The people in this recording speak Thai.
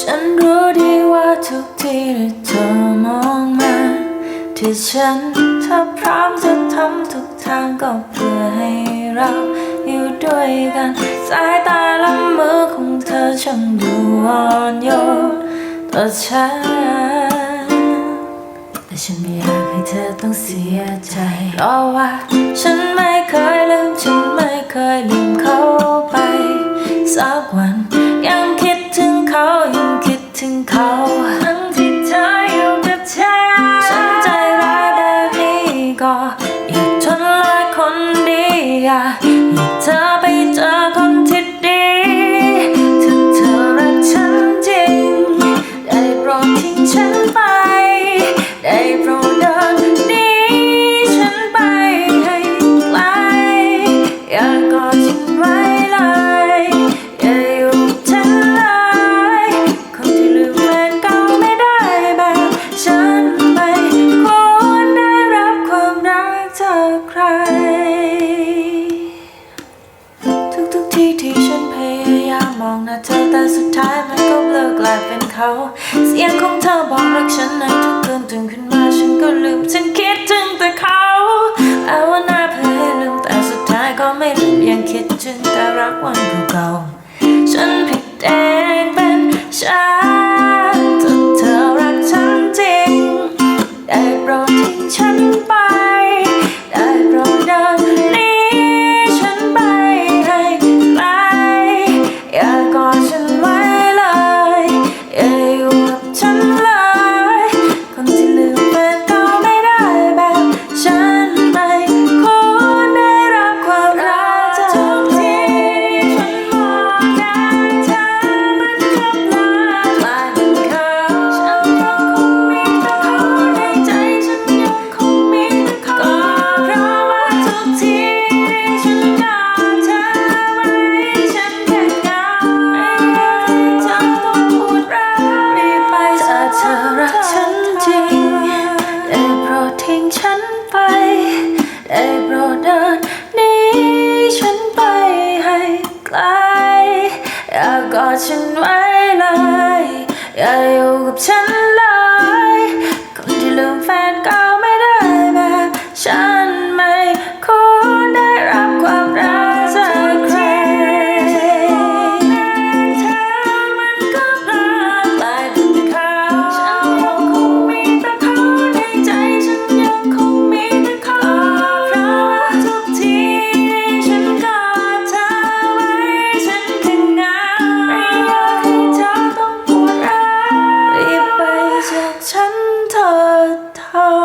ฉันรู้ดีว่าทุกทีที่เธอมองมา ที่ฉันถ้าพร้อมจะทำทุกทางก็เพื่อให้เราอยู่ด้วยกัน สายตาและมือของเธอช่างดูอ่อนโยนต่อฉัน แต่ฉันไม่อยากให้เธอต้องเสียใจ เพราะว่า ฉันไม่เคยลืม ฉันไม่เคยลืมเขาไป อยากเธอ นเธอแต่สุดท้ายมันก็เลิกกลายเป็นเขา เสียงของเธอบอกรักฉันในทุกคืนตื่นขึ้นมาฉันก็ลืมฉันคิด ได้โปรดเดินนี้ฉันไปให้ไกล อย่ากอดฉันไว้เลย อย่าอยู่กับฉัน Oh.